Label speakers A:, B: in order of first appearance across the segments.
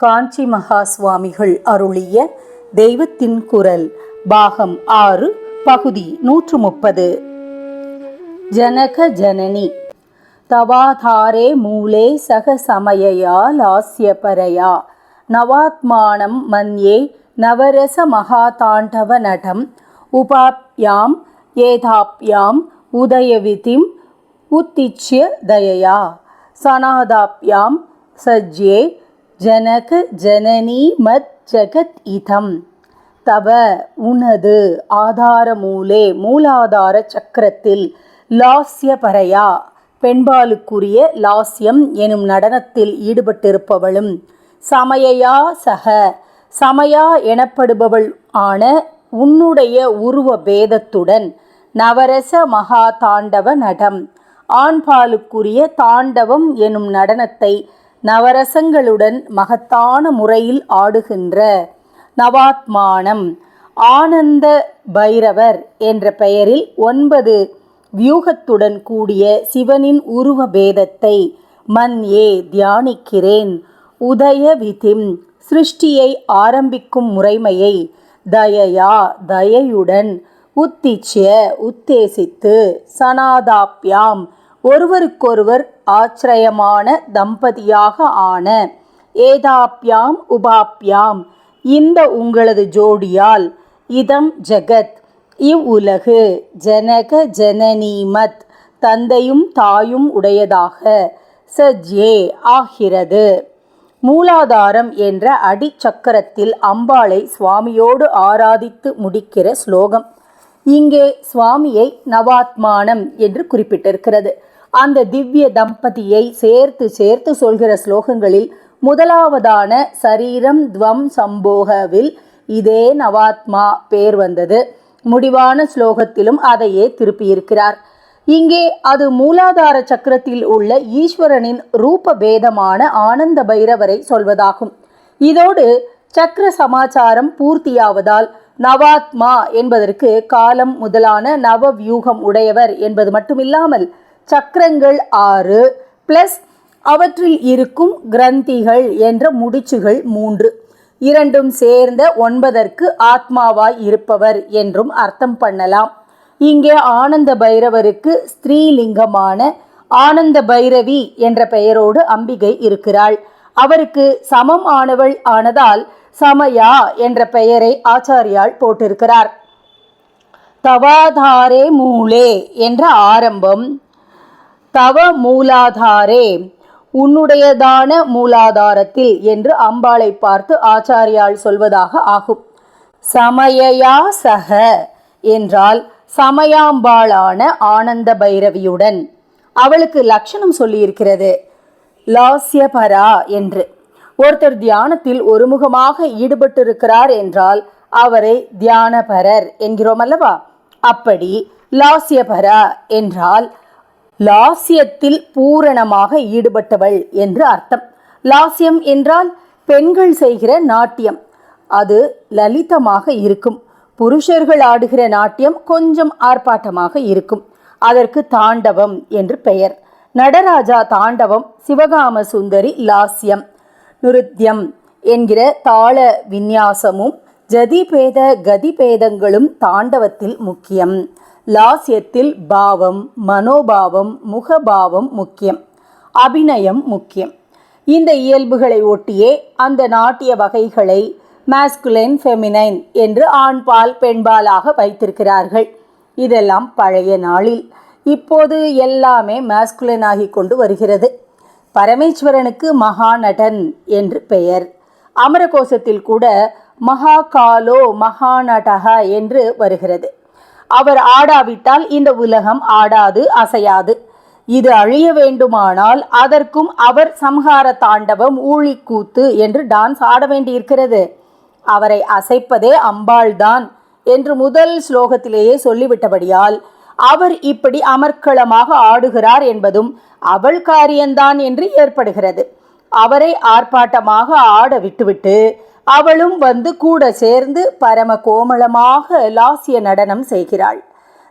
A: காஞ்சி மகா சுவாமிகள் அருளிய தெய்வத்தின் குரல் பாகம் ஆறு பகுதி நூற்று முப்பது ஜனக ஜனனி தவாதாரே மூலே சக சமயயா லாஸ்யபரயா நவாத்மானம் மன்யே நவரச மகாதாண்டவ நடம் உபாப்யாம் ஏதாப்யாம் உதயவிதிம் உத்திச்சிய தயயா. சனாதாப்யாம் சஜ்யே ஜனக ஜனனி மத் ஜகத் இதம். தவ உனது ஆதார மூலே மூலாதார சக்கரத்தில் லாஸ்ய பரையா பெண்பாலுக்குரிய லாஸ்யம் எனும் நடனத்தில் ஈடுபட்டிருப்பவளும் சமயையா சக. சமயா எனப்படுபவள் ஆன உன்னுடைய உருவ பேதத்துடன் நவரச மகா தாண்டவ நடம். ஆண்பாலுக்குரிய தாண்டவம் எனும் நடனத்தை நவரசங்களுடன் மகத்தான முறையில் ஆடுகின்ற நவாத்மானம் ஆனந்த பைரவர் என்ற பெயரில் ஒன்பது வியூகத்துடன் கூடிய சிவனின் உருவ பேதத்தை மன் ஏ தியானிக்கிறேன். உதய விதிம் சிருஷ்டியை ஆரம்பிக்கும் முறைமையை தயயா தயையுடன் உத்திச்சிய உத்தேசித்து சனாதாப்யாம் ஒருவருக்கொருவர் ஆச்சரியமான தம்பதியாக ஆன ஏதாப்யாம் உபாப்யாம். இந்த உங்களது ஜோடியால் இதம் ஜெகத். இவ்வுலகு ஜனக ஜனனீமத். தந்தையும் தாயும் உடையதாக சஜ்யே ஆகிறது. மூலாதாரம் என்ற அடிச்சக்கரத்தில் அம்பாளை சுவாமியோடு ஆராதித்து முடிக்கிற ஸ்லோகம். இங்கே சுவாமியை நவாத்மானம் என்று குறிப்பிட்டிருக்கிறது. அந்த திவ்ய தம்பதியை சேர்த்து சேர்த்து சொல்கிற ஸ்லோகங்களில் முதலாவதான சரீரம் துவம் சம்போகவில் இதே நவாத்மா பேர் வந்தது. முடிவான ஸ்லோகத்திலும் அதையே திருப்பியிருக்கிறார். இங்கே அது மூலாதார சக்கரத்தில் உள்ள ஈஸ்வரனின் ரூப பேதமான ஆனந்த பைரவரை சொல்வதாகும். இதோடு சக்கர சமாச்சாரம் பூர்த்தியாவதால் நவாத்மா என்பதற்கு காலம் முதலான நவ வியூகம் உடையவர் என்பது மட்டுமில்லாமல் சக்கரங்கள் ஆறு பிளஸ் அவற்றில் இருக்கும் கிரந்திகள் என்ற முடிச்சுகள் மூன்று. இரண்டும் சேர்ந்த ஒன்பதற்கு ஆத்மாவாய் இருப்பவர் என்றும் அர்த்தம் பண்ணலாம். இங்கே ஆனந்த பைரவருக்கு ஸ்திரீலிங்கமான ஆனந்த பைரவி என்ற பெயரோடு அம்பிகை இருக்கிறாள். அவருக்கு சமம் ஆனவள் ஆனதால் சமயா என்ற பெயரை ஆச்சாரியால் போட்டிருக்கிறார். தவாதாரே மூலே என்ற ஆரம்பம் தவ மூலாதாரே உன்னுடையதான மூலாதாரத்தில் என்று அம்பாளை பார்த்து ஆச்சாரியால் சொல்வதாக ஆகும். சமயயா சக என்றால் சமயாம்பாளான ஆனந்த பைரவியுடன். அவளுக்கு லட்சணம் சொல்லியிருக்கிறது லாஸ்யபரா என்று. ஒருத்தர் தியானத்தில் ஒருமுகமாக ஈடுபட்டிருக்கிறார் என்றால் அவரை தியானபரர் என்கிறோம் அல்லவா? அப்படி லாஸ்யபரா என்றால் லாஸ்யத்தில் பூரணமாக ஈடுபட்டவள் என்று அர்த்தம். லாஸ்யம் என்றால் பெண்கள் செய்கிற நாட்டியம். அது லலிதமாக இருக்கும். புருஷர்கள் ஆடுகிற நாட்டியம் கொஞ்சம் ஆர்ப்பாட்டமாக இருக்கும். அதற்கு தாண்டவம் என்று பெயர். நடராஜா தாண்டவம் சிவகாம சுந்தரி லாஸ்யம் நிருத்யம் என்கிற தாள விந்யாசமும் ஜதிபேத கதிபேதங்களும் தாண்டவத்தில் முக்கியம். லாஸ்யத்தில் பாவம் மனோபாவம் முகபாவம் முக்கியம். அபிநயம் முக்கியம். இந்த இயல்புகளை ஒட்டியே அந்த நாட்டிய வகைகளை மாஸ்குலைன் ஃபெமினைன் என்று ஆண்பால் பெண்பாலாக வைத்திருக்கிறார்கள். இதெல்லாம் பழைய நாளில். இப்போது எல்லாமே மாஸ்குலைன் ஆகி கொண்டு வருகிறது. பரமேஸ்வரனுக்கு மகாநடன் என்று பெயர். அமரகோசத்தில் கூட மகாகாலோ மகாநடக என்று வருகிறது. அவர் ஆடாவிட்டால் இந்த உலகம் ஆடாது அசையாது. இது அழிய வேண்டுமானால் அதற்கும் அவர் சம்ஹார தாண்டவம் ஊழிக்கூத்து என்று டான்ஸ் ஆட வேண்டியிருக்கிறது. அவரை அசைப்பதே அம்பாள்தான் என்று முதல் ஸ்லோகத்திலேயே சொல்லிவிட்டபடியால் அவர் இப்படி அமர்க்களமாக ஆடுகிறார் என்பதும் அவள் காரியம்தான் என்று ஏற்படுகிறது. அவரை ஆர்ப்பாட்டமாக ஆட விட்டுவிட்டு அவளும் வந்து கூட சேர்ந்து பரம கோமளமாக லாசிய நடனம் செய்கிறாள்.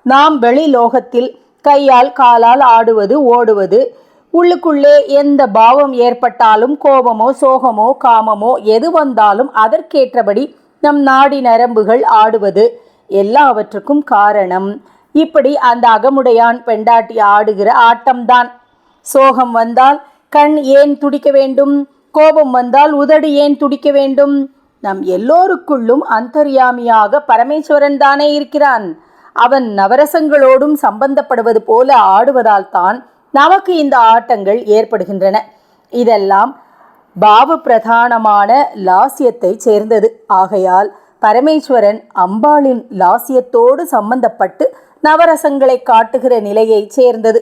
A: நாம் வெளி லோகத்தில் கையால் காலால் ஆடுவது ஓடுவது உள்ளுக்குள்ளே எந்த பாவம் ஏற்பட்டாலும் கோபமோ சோகமோ காமமோ எது வந்தாலும் அதற்கேற்றபடி நம் நாடி நரம்புகள் ஆடுவது எல்லாவற்றுக்கும் காரணம். இப்படி அந்த அகமுடையான் பெண்டாட்டி ஆடுகிற ஆட்டம்தான். சோகம் வந்தால் கண் ஏன் துடிக்க வேண்டும்? கோபம் வந்தால் உதடு ஏன் துடிக்க வேண்டும்? நம் எல்லோருக்குள்ளும் அந்தர்யாமியாக பரமேஸ்வரன் தானே இருக்கிறான். அவன் நவரசங்களோடும் சம்பந்தப்படுவது போல ஆடுவதால் தான் நமக்கு இந்த ஆட்டங்கள் ஏற்படுகின்றன. இதெல்லாம் பாவ பிரதானமான லாசியத்தை சேர்ந்தது. ஆகையால் பரமேஸ்வரன் அம்பாளின் லாசியத்தோடு சம்பந்தப்பட்டு நவரசங்களை காட்டுகிற நிலையைச் சேர்ந்தது.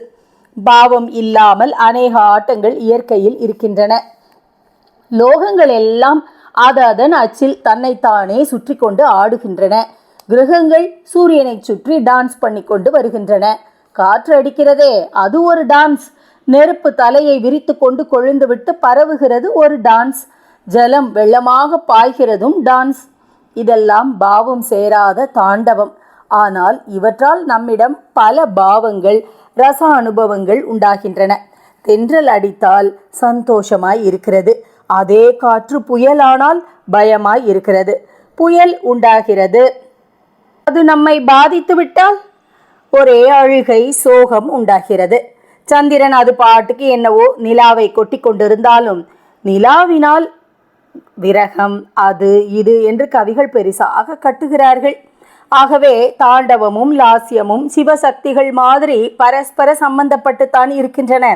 A: பாவம் இல்லாமல் அநேக ஆட்டங்கள் இயற்கையில் இருக்கின்றன. லோகங்கள் எல்லாம் அதன் அச்சில் தன்னைத்தானே சுற்றி கொண்டு ஆடுகின்றன. கிரகங்கள் சூரியனை சுற்றி டான்ஸ் பண்ணி கொண்டு வருகின்றன. காற்று அடிக்கிறதே அது ஒரு டான்ஸ் நெருப்பு தலையை விரித்து கொண்டு கொழுந்துவிட்டு பரவுகிறது ஒரு டான்ஸ் ஜலம் வெள்ளமாக பாய்கிறதும் டான்ஸ் இதெல்லாம் பாவம் சேராத தாண்டவம். ஆனால் இவற்றால் நம்மிடம் பல பாவங்கள் ரச அனுபவங்கள் உண்டாகின்றன. தென்றல் அடித்தால் சந்தோஷமாய் இருக்கிறது. அதே காற்று புயலானால் பயமாய் இருக்கிறது. புயல் உண்டாகிறது. அது நம்மை பாதித்து விட்டால் ஒரே அழுகை சோகம் உண்டாகிறது. சந்திரன் அது பாட்டுக்கு என்னவோ நிலாவை கொட்டி கொண்டிருந்தாலும் நிலாவினால் விரகம் அது இது என்று கவிகள் பெரிசாக கட்டுகிறார்கள். ஆகவே தாண்டவமும் லாஸ்யமும் சிவசக்திகள் மாதிரி பரஸ்பர சம்பந்தப்பட்டுத்தான் இருக்கின்றன.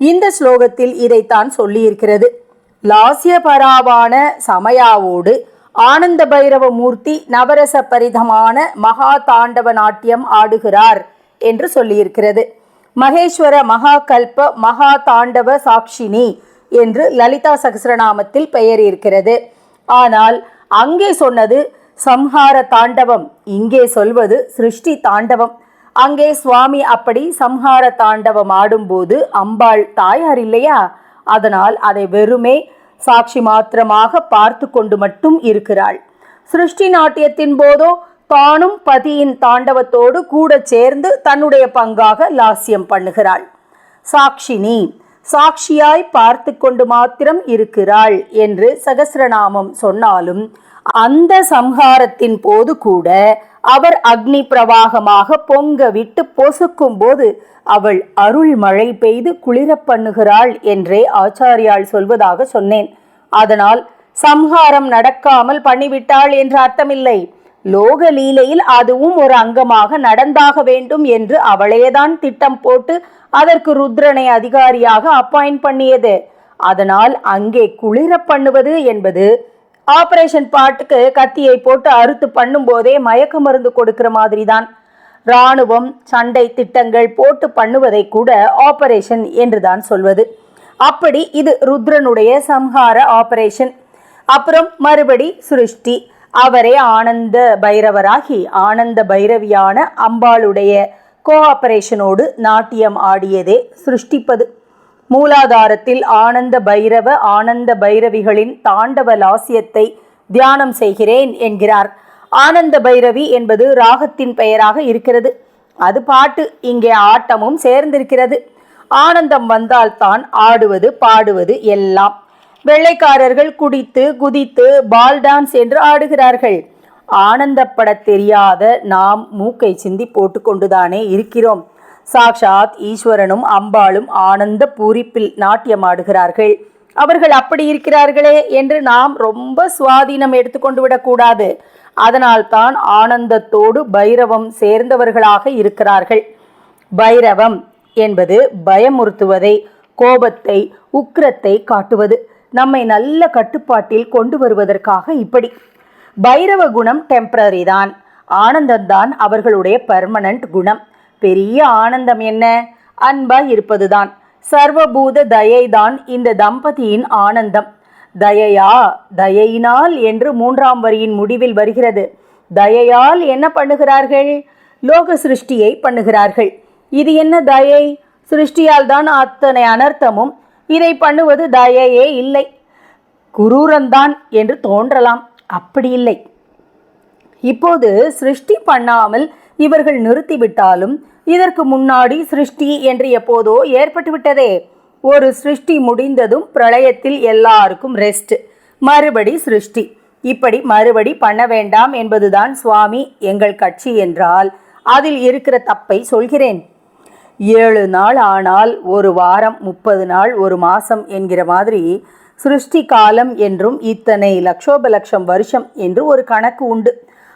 A: இந்த ஸ்லோகத்தில் இதைத்தான் சொல்லியிருக்கிறது. லாஸ்யபராவான சமயாவோடு ஆனந்த பைரவ மூர்த்தி நவரச பரிதமான மகா தாண்டவ நாட்டியம் ஆடுகிறார் என்று சொல்லியிருக்கிறது. மகேஸ்வர மகாகல்ப மகா தாண்டவ சாட்சினி என்று லலிதா சகசிரநாமத்தில் பெயர் இருக்கிறது. ஆனால் அங்கே சொன்னது சம்ஹார தாண்டவம். இங்கே சொல்வது சிருஷ்டி தாண்டவம். அங்கே சுவாமி அப்படி சம்ஹார தாண்டவம் ஆடும்போது அம்பாள் தாயார் இல்லையா? அதனால் அதை வெறுமே சாட்சி மாத்திரமாக பார்த்து கொண்டு மட்டும் இருக்கிறாள். சிருஷ்டி நாட்டியத்தின் போதோ தானும் பதியின் தாண்டவத்தோடு கூட சேர்ந்து தன்னுடைய பங்காக லாஸ்யம் பண்ணுகிறாள். சாக்ஷினி சாட்சியாய் பார்த்து கொண்டு மாத்திரம் இருக்கிறாள் என்று சகசிரநாமம் சொன்னாலும் அந்த சம்ஹாரத்தின் போது கூட அவர் அக்னி பிரவாகமாக பொங்க விட்டு பொசுக்கும் போது அவள் அருள் மழை பெய்து குளிரப் பண்ணுகிறாள் என்றே ஆச்சாரியால் சொல்வதாக சொன்னேன். அதனால் சம்ஹாரம் நடக்காமல் பண்ணிவிட்டாள் என்று அர்த்தமில்லை. லோக லீலையில் அதுவும் ஒரு அங்கமாக நடந்தாக வேண்டும் என்று அவளேதான் திட்டம் போட்டு அதற்கு ருத்ரனை அதிகாரியாக அப்பாயிண்ட் பண்ணியது. அதனால் அங்கே குளிர பண்ணுவது என்பது ஆபரேஷன் பாட்டுக்கு கத்தியை போட்டு அறுத்து பண்ணும்போதே மயக்க மருந்து கொடுக்கிற மாதிரி தான் இராணுவம் சண்டை திட்டங்கள் போட்டு பண்ணுவதை கூட ஆபரேஷன் என்றுதான் சொல்வது. அப்படி இது ருத்ரனுடைய சம்ஹார ஆபரேஷன். அப்புறம் மறுபடி சுருஷ்டி. அவரே ஆனந்த பைரவராகி ஆனந்த பைரவியான அம்பாளுடைய கோஆபரேஷனோடு நாட்டியம் ஆடியதே சிருஷ்டிப்பது. மூலாதாரத்தில் ஆனந்த பைரவ ஆனந்த பைரவிகளின் தாண்டவ லாசியத்தை தியானம் செய்கிறேன் என்கிறார். ஆனந்த பைரவி என்பது ராகத்தின் பெயராக இருக்கிறது. அது பாட்டு இங்கே ஆட்டமும் சேர்ந்திருக்கிறது. ஆனந்தம் வந்தால்தான் ஆடுவது பாடுவது எல்லாம். வெள்ளைக்காரர்கள் குடித்து குதித்து பால் டான்ஸ் என்று ஆடுகிறார்கள். ஆனந்தப்படத் தெரியாத நாம் மூக்கை சிந்தி போட்டுக்கொண்டுதானே இருக்கிறோம். சாக்ஷாத் ஈஸ்வரனும் அம்பாளும் ஆனந்த பூரிப்பில் நாட்டியமாடுகிறார்கள். அவர்கள் அப்படி இருக்கிறார்களே என்று நாம் ரொம்ப சுவாதீனம் எடுத்துக்கொண்டு விடக்கூடாது அதனால்தான் ஆனந்தத்தோடு பைரவம் சேர்ந்தவர்களாக இருக்கிறார்கள். பைரவம் என்பது பயமுறுத்துவதை கோபத்தை உக்கிரத்தை காட்டுவது நம்மை நல்ல கட்டுப்பாட்டில் கொண்டு வருவதற்காக இப்படி. பைரவ குணம் டெம்பரரி தான். ஆனந்தந்தான் அவர்களுடைய பெர்மனன்ட் குணம். பெரிய ஆனந்தம் என்ன? அன்பாய் இருப்பதுதான். சர்வபூத தயைதான் இந்த தம்பதியின் ஆனந்தம். தயையா? தயையினால் என்று மூன்றாம் வரியின் முடிவில் வருகிறது. தயையால் என்ன பண்ணுகிறார்கள்? லோக சிருஷ்டியை பண்ணுகிறார்கள். இது என்ன தயை? சிருஷ்டியால் தான் அத்தனை அனர்த்தமும் இதை பண்ணுவது தயையே இல்லை. குரூரந்தான் என்று தோன்றலாம். அப்படி இல்லை. இப்போது சிருஷ்டி பண்ணாமல் இவர்கள் நிறுத்திவிட்டாலும் இதற்கு முன்னாடி சிருஷ்டி என்று எப்போதோ ஏற்பட்டுவிட்டதே. ஒரு சிருஷ்டி முடிந்ததும் பிரளயத்தில் எல்லாருக்கும் ரெஸ்ட் மறுபடி சிருஷ்டி. இப்படி மறுபடி பண்ண வேண்டாம் என்பதுதான் சுவாமி எங்கள் கட்சி என்றால். அதில் இருக்கிற தப்பை சொல்கிறேன். ஏழு நாள் ஆனால் ஒரு வாரம் முப்பது நாள் ஒரு மாசம் என்கிற மாதிரி சிருஷ்டி காலம் என்றும் இத்தனை லட்சோப லட்சம் வருஷம் என்று ஒரு கணக்கு உண்டு.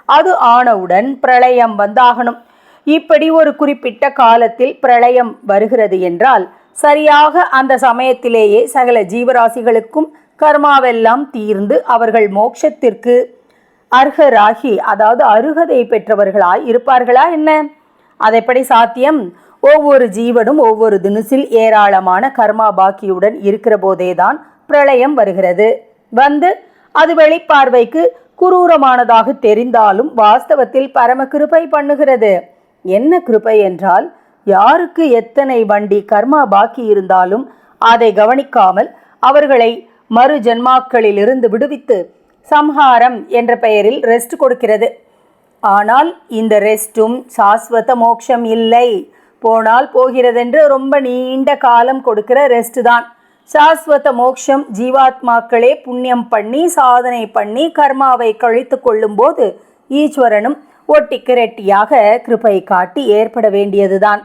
A: அது ஆனவுடன் பிரளயம் வந்தாகணும். இப்படி ஒரு குறிப்பிட்ட காலத்தில் பிரளயம் வருகிறது என்றால் சரியாக அந்த சமயத்திலேயே சகல ஜீவராசிகளுக்கும் கர்மாவெல்லாம் தீர்ந்து அவர்கள் மோட்சத்திற்கு அர்ஹராகி அதாவது அருகதை பெற்றவர்களாய் இருப்பார்களா என்ன? அதைப்படி சாத்தியம்? ஒவ்வொரு ஜீவனும் ஒவ்வொரு தினுசில் ஏராளமான கர்மா பாக்கியுடன் இருக்கிற போதேதான் பிரளயம் வருகிறது. வந்து அது வெளிப்பார்வைக்கு குரூரமானதாக தெரிந்தாலும் வாஸ்தவத்தில் பரம கிருபை பண்ணுகிறது. என்ன கிருபை என்றால் யாருக்கு எத்தனை வண்டி கர்மா பாக்கி இருந்தாலும் அதை கவனிக்காமல் அவர்களை மறு ஜென்மாக்களிலிருந்து விடுவித்து சம்ஹாரம் என்ற பெயரில் ரெஸ்ட் கொடுக்கிறது. ஆனால் இந்த ரெஸ்ட்டும் சாஸ்வத மோட்சம் இல்லை. போனால் போகிறதென்று ரொம்ப நீண்ட காலம் கொடுக்கிற ரெஸ்ட் தான். சாஸ்வத மோட்சம் ஜீவாத்மாக்களே புண்ணியம் பண்ணி சாதனை பண்ணி கர்மாவை கழித்து கொள்ளும்போது ஈஸ்வரனும் ஒட்டிக்கு ரெட்டியாக கிருபை காட்டி ஏற்பட வேண்டியதுதான்.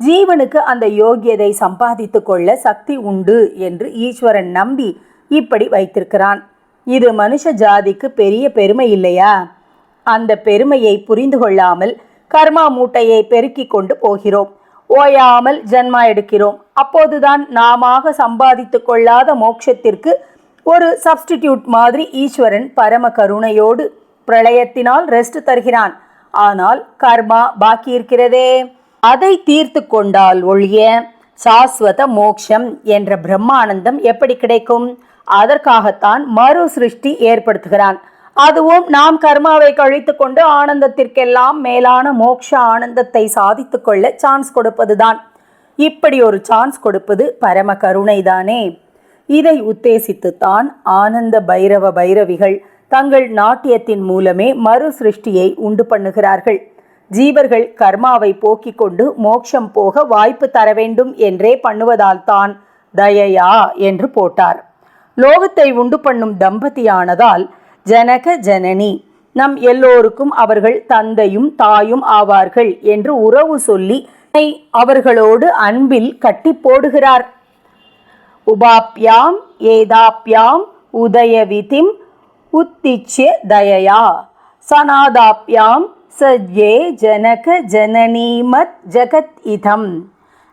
A: ஜீவனுக்கு அந்த யோகியதை சம்பாதித்து கொள்ள சக்தி உண்டு என்று ஈஸ்வரன் நம்பி இப்படி வைத்திருக்கிறான். இது மனுஷ ஜாதிக்கு பெரிய பெருமை இல்லையா? அந்த பெருமையை புரிந்து கொள்ளாமல் கர்மா மூட்டையை பெருக்கிக் கொண்டு போகிறோம். ஓயாமல் ஜன்மா எடுக்கிறோம். அப்போதுதான் நாமாக சம்பாதித்து கொள்ளாத மோட்சத்திற்கு ஒரு சப்ஸ்டிடியூட் மாதிரி ஈஸ்வரன் பரம கருணையோடு பிரளயத்தினால் ரெஸ்ட் தருகிறான். ஆனால் கர்மா பாக்கி இருக்கிறதே. அதை தீர்த்து கொண்டால் ஒழிய சாஸ்வத மோக்ஷம் என்ற பிரம்மானந்தம் எப்படி கிடைக்கும்? அதற்காகத்தான் மறு சிருஷ்டி ஏற்படுத்துகிறான். அதுவும் நாம் கர்மாவை கழித்து கொண்டு ஆனந்தத்திற்கெல்லாம் மேலான மோக்ஷ ஆனந்தத்தை சாதித்து கொள்ள சான்ஸ் கொடுப்பதுதான். இப்படி ஒரு சான்ஸ் கொடுப்பது பரம கருணைதானே. இதை உத்தேசித்துத்தான் ஆனந்த பைரவ பைரவிகள் தங்கள் நாட்டியத்தின் மூலமே மறு சிருஷ்டியை உண்டு பண்ணுகிறார்கள். ஜீவர்கள் கர்மாவை போக்கிக் கொண்டு மோட்சம் போக வாய்ப்பு தர வேண்டும் என்றே பண்ணுவதால் தான் தயையா என்று போட்டார். லோகத்தை உண்டு பண்ணும் தம்பதியானதால் ஜனக ஜனனி. நம் எல்லோருக்கும் அவர்கள் தந்தையும் தாயும் ஆவார்கள் என்று உறவு சொல்லி அவர்களோடு அன்பில் கட்டி போடுகிறார். உபாப்யாம் ஏதாப்யாம் உதயவிதிம் உத்திச்சிய தயயா? சனாதாப்யாம் சஜ்ஜே ஜனக ஜனனிமத் ஜகத் இதம்.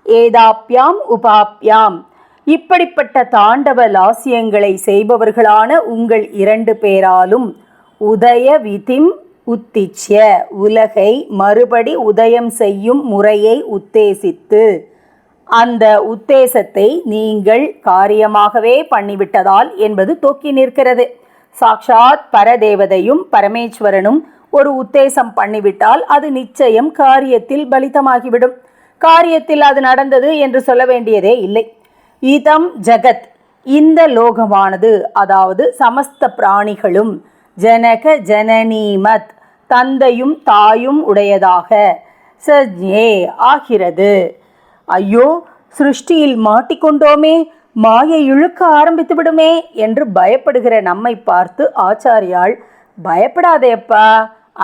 A: ஏதாப்யாம் உபாப்யாம். இப்படிப்பட்ட தாண்டவ லாசியங்களை செய்பவர்களான உங்கள் இரண்டு பேராலும் உதய விதிம் உத்திச்சிய உலகை மறுபடி உதயம் செய்யும் முறையை உத்தேசித்து அந்த உத்தேசத்தை நீங்கள் காரியமாகவே பண்ணிவிட்டதால் என்பது தொக்கி நிற்கிறது. சாக்ஷாத் பரதேவதையும் பரமேஸ்வரனும் ஒரு உத்தேசம் பண்ணிவிட்டால் அது நிச்சயம் காரியத்தில் பலிதமாகிவிடும் காரியத்தில் அது நடந்தது என்று சொல்ல வேண்டியதே இல்லை. இதம் ஜகத் இந்த லோகமானது அதாவது சமஸ்த பிராணிகளும் ஜனக ஜனனீமத் தந்தையும் தாயும் உடையதாக சஜ்ஞே ஆகிறது. ஐயோ சிருஷ்டியில் மாட்டிக்கொண்டோமே. மாயை இழுக்க ஆரம்பித்து விடுமே என்று பயப்படுகிற நம்மை பார்த்து ஆச்சாரியாள் பயப்படாதேப்பா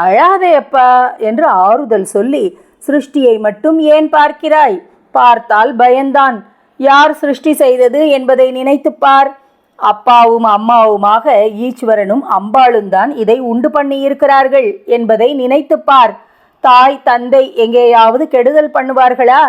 A: அழாதேப்பா என்று ஆறுதல் சொல்லி சிருஷ்டியை மட்டும் ஏன் பார்க்கிறாய்? பார்த்தால் பயந்தான். யார் சிருஷ்டி செய்தது என்பதை நினைத்து பார். அப்பாவும் அம்மாவுமாக ஈஸ்வரனும் அம்பாளும் தான் இதை உண்டு பண்ணியிருக்கிறார்கள் என்பதை நினைத்து பார். தாய் தந்தை எங்கேயாவது கெடுதல் பண்ணுவார்களா?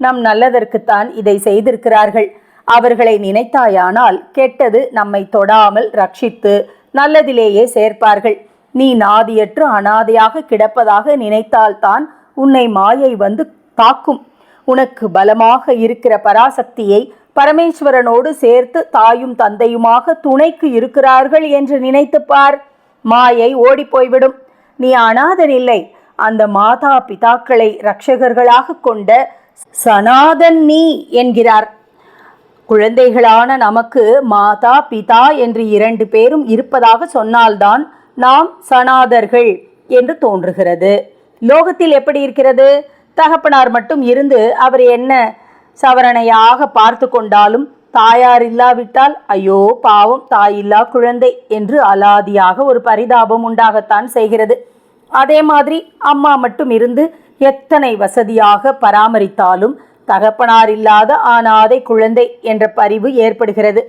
A: நம் நல்லதற்குத்தான் இதை செய்திருக்கிறார்கள். அவர்களை நினைத்தாயானால் கெட்டது நம்மை தொடாமல் ரட்சித்து நல்லதிலேயே சேர்ப்பார்கள் நீ நாதியற்று அனாதையாக கிடப்பதாக நினைத்தால்தான் உன்னை மாயை வந்து தாக்கும் உனக்கு பலமாக இருக்கிற பராசக்தியை பரமேஸ்வரனோடு சேர்த்து தாயும் தந்தையுமாக துணைக்கு இருக்கிறார்கள் என்று நினைத்து பார் மாயை ஓடிப்போய்விடும் நீ அனாதன் இல்லை அந்த மாதா பிதாக்களை ரட்சகர்களாக கொண்ட சனாதன் நீ என்கிறார் குழந்தைகளான நமக்கு மாதா பிதா என்று இரண்டு பேரும் இருப்பதாக சொன்னால்தான் நாம் சனாதர்கள் என்று தோன்றுகிறது. லோகத்தில் எப்படி இருக்கிறது? தகப்பனார் மட்டும் இருந்து அவர் என்ன சவரணையாக பார்த்து கொண்டாலும் தாயார் இல்லாவிட்டால் ஐயோ பாவம் தாயில்லா குழந்தை என்று அலாதியாக ஒரு பரிதாபம் உண்டாகத்தான் செய்கிறது. அதே மாதிரி அம்மா மட்டும் இருந்து எத்தனை வசதியாக பராமரித்தாலும் தகப்பனார் இல்லாத ஆனாதை குழந்தை என்ற பரிவு ஏற்படுகிறது.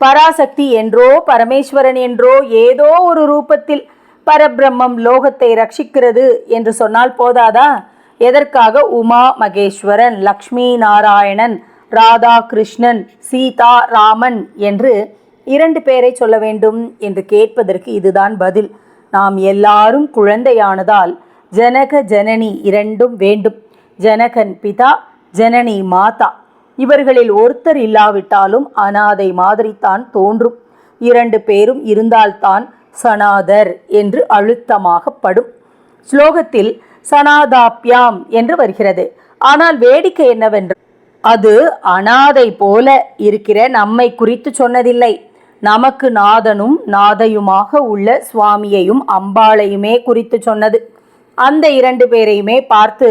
A: பராசக்தி என்றோ பரமேஸ்வரன் என்றோ ஏதோ ஒரு ரூபத்தில் பரபிரம்மம் லோகத்தை ரட்சிக்கிறது என்று சொன்னால் போதாதா? எதற்காக? உமா மகேஸ்வரன் லக்ஷ்மி நாராயணன் ராதா கிருஷ்ணன் சீதா ராமன் என்று இரண்டு பேரை சொல்ல வேண்டும் என்று கேட்பதற்கு இதுதான் பதில். நாம் எல்லாரும் குழந்தையானதால் ஜனக ஜனனி இரண்டும் வேண்டும். ஜனகன் பிதா ஜனனி மாதா. இவர்களில் ஒருத்தர் இல்லாவிட்டாலும் அனாதை மாதிரித்தான் தோன்றும். இரண்டு பேரும் இருந்தால்தான் சனாதர் என்று அழுத்தமாகப்படும் ஸ்லோகத்தில் சனாதாப்யாம் என்று வருகிறது. ஆனால் வேடிக்கை என்னவென்று? அது அனாதை போல இருக்கிற நம்மை குறித்து சொன்னதில்லை. நமக்கு நாதனும் நாதையுமாக உள்ள சுவாமியையும் அம்பாளையுமே குறித்து சொன்னது. அந்த இரண்டு பேரையுமே பார்த்து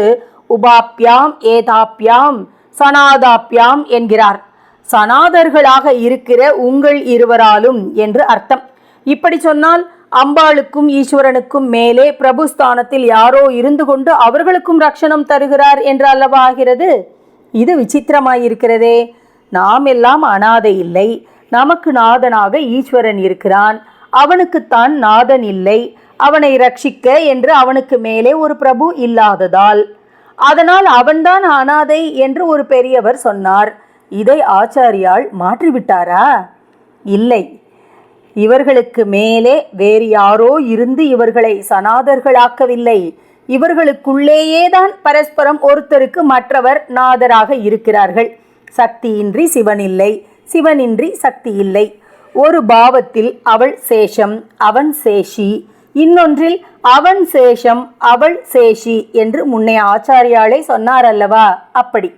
A: உபாப்யாம் ஏதாப்யாம் சனாதாப்யாம் என்கிறார். சனாதர்களாக இருக்கிற உங்கள் இருவராலும் என்று அர்த்தம். இப்படி சொன்னால் அம்பாளுக்கும் ஈஸ்வரனுக்கும் மேலே பிரபுஸ்தானத்தில் யாரோ இருந்து கொண்டு அவர்களுக்கும் ரட்சணம் தருகிறார் என்று அல்லவா ஆகிறது? இது விசித்திரமாயிருக்கிறதே. நாம் எல்லாம் அனாதை இல்லை. நமக்கு நாதனாக ஈஸ்வரன் இருக்கிறான். அவனுக்குத்தான் நாதன் இல்லை. அவனை ரட்சிக்க என்று அவனுக்கு மேலே ஒரு பிரபு இல்லாததால். அதனால் அவன்தான் அனாதை என்று ஒரு பெரியவர் சொன்னார். இதை ஆச்சாரியால் மாற்றிவிட்டாரா? இல்லை. இவர்களுக்கு மேலே வேறு யாரோ இருந்து இவர்களை சனாதர்களாக்கவில்லை. இவர்களுக்குள்ளேயே தான் பரஸ்பரம் ஒருத்தருக்கு மற்றவர் நாதராக இருக்கிறார்கள். சக்தியின்றி சிவன் இல்லை சிவனின்றி சக்தி இல்லை ஒரு பாவத்தில் அவள் சேஷம் அவன் சேஷி. இன்னொன்றில் அவன் சேஷம் அவள் சேஷி என்று முன்னே ஆச்சாரியாலே சொன்னார் அல்லவா அப்படி.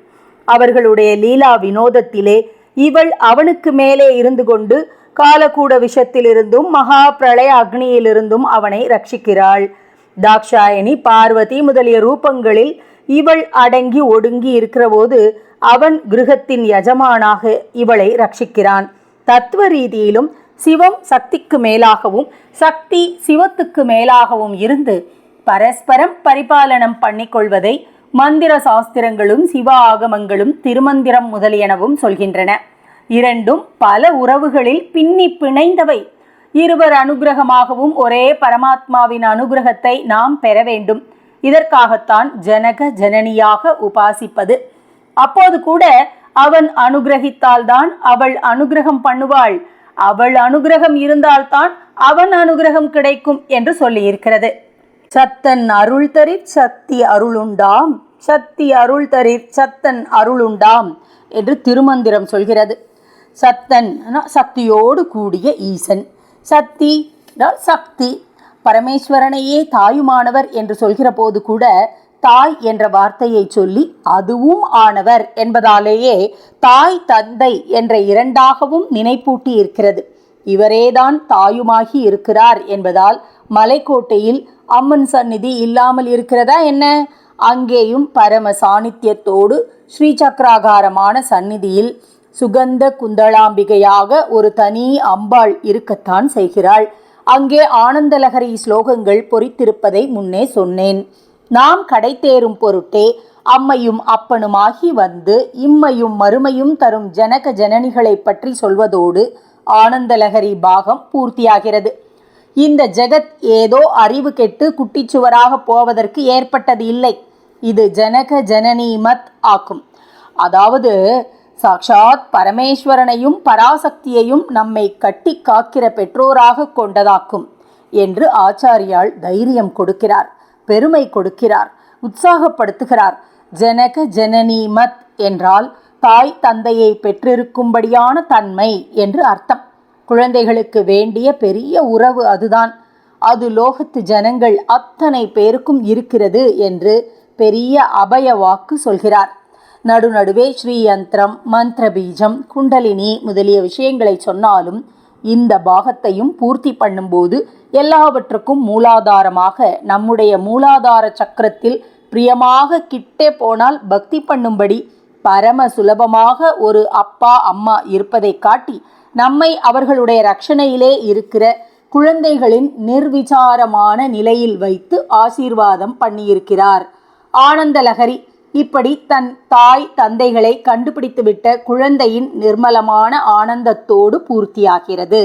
A: அவர்களுடைய லீலா வினோதத்திலே இவள் அவனுக்கு மேலே இருந்து கொண்டு காலக்கூட விஷத்திலிருந்தும் மகா பிரளய அக்னியிலிருந்தும் அவனை ரட்சிக்கிறாள். தாக்ஷாயணி பார்வதி முதலிய ரூபங்களில் இவள் அடங்கி ஒடுங்கி இருக்கிறபோது அவன் கிருகத்தின் எஜமானாக இவளை ரட்சிக்கிறான். தத்துவ ரீதியிலும் சிவம் சக்திக்கு மேலாகவும் சக்தி சிவத்துக்கு மேலாகவும் இருந்து பரஸ்பரம் பரிபாலனம் பண்ணிக்கொள்வதை மந்திர சாஸ்திரங்களும் சிவ ஆகமங்களும் திருமந்திரம் முதலியனவும் சொல்கின்றன. இரண்டும் பல உறவுகளில் பின்னி பிணைந்தவை. இருவர் அனுகிரகமாகவும் ஒரே பரமாத்மாவின் அனுகிரகத்தை நாம் பெற வேண்டும். இதற்காகத்தான் ஜனக ஜனனியாக உபாசிப்பது. அப்போது கூட அவன் அனுகிரகித்தால்தான் அவள் அனுகிரகம் பண்ணுவாள். அவள் அனுகிரகம் இருந்தால்தான் அவன் அனுகிரகம் கிடைக்கும் என்று சொல்லியிருக்கிறது. சத்தன் அருள் தரிற் சக்தி அருளுண்டாம். சக்தி அருள் தரிற் சத்தன் அருளுண்டாம் என்று திருமந்திரம் சொல்கிறது. சத்தன் சக்தியோடு கூடிய ஈசன். சக்தி சக்தி. பரமேஸ்வரனையே தாயுமானவர் என்று சொல்கிற போது கூட தாய் என்ற வார்த்தையை சொல்லி அதுவும் ஆனவர் என்பதாலேயே தாய் தந்தை என்ற இரண்டாகவும் நினைப்பூட்டி இருக்கிறது. இவரேதான் தாயுமாகி இருக்கிறார் என்பதால் மலைக்கோட்டையில் அம்மன் சந்நிதி இல்லாமல் இருக்கிறதா என்ன? அங்கேயும் பரம சாநித்தியத்தோடு ஸ்ரீ சக்ராகாரமான சந்நிதியில் சுகந்த குந்தளாம்பிகையாக ஒரு தனி அம்பாள் இருக்கத்தான் செய்கிறாள். அங்கே ஆனந்தலகரி ஸ்லோகங்கள் பொறித்திருப்பதை முன்னே சொன்னேன். நாம் கடை தேரும் பொருட்டே அம்மையும் அப்பனுமாகி வந்து இம்மையும் மறுமையும் தரும் ஜனக ஜனனிகளை பற்றி சொல்வதோடு ஆனந்தலகரி பாகம் பூர்த்தியாகிறது. இந்த ஜெகத் ஏதோ அறிவு கெட்டு குட்டிச்சுவராக போவதற்கு ஏற்பட்டது இல்லை. இது ஜனக ஜனனி மத் ஆக்கும். அதாவது சாக்ஷாத் பரமேஸ்வரனையும் பராசக்தியையும் நம்மை கட்டி காக்கிற பெற்றோராக கொண்டதாக்கும் என்று ஆச்சாரியால் தைரியம் கொடுக்கிறார். பெருமை கொடுக்கிறார் உற்சாகப்படுத்துகிறார். ஜனக ஜனனி மத் என்றால் தாய் தந்தையை பெற்றிருக்கும்படியான தன்மை என்று அர்த்தம். குழந்தைகளுக்கு வேண்டிய பெரிய உறவு அதுதான். அது லோகத்து ஜனங்கள் அத்தனை பேருக்கும் இருக்கிறது என்று பெரிய அபய வாக்கு சொல்கிறார். நடுநடுவே ஸ்ரீயந்திரம் மந்திர பீஜம் குண்டலினி முதலிய விஷயங்களை சொன்னாலும் இந்த பாகத்தையும் பூர்த்தி பண்ணும்போது எல்லாவற்றுக்கும் மூலாதாரமாக நம்முடைய மூலாதார சக்கரத்தில் பிரியமாக கிட்டே போனால் பக்தி பண்ணும்படி பரம சுலபமாக ஒரு அப்பா அம்மா இருப்பதை காட்டி நம்மை அவர்களுடைய ரட்சணையிலே இருக்கிற குழந்தைகளின் நிர்விசாரமான நிலையில் வைத்து ஆசீர்வாதம் பண்ணியிருக்கிறார். ஆனந்த லகரி இப்படி தன் தாய் தந்தைகளை கண்டுபிடித்துவிட்ட குழந்தையின் நிர்மலமான ஆனந்தத்தோடு பூர்த்தியாகிறது.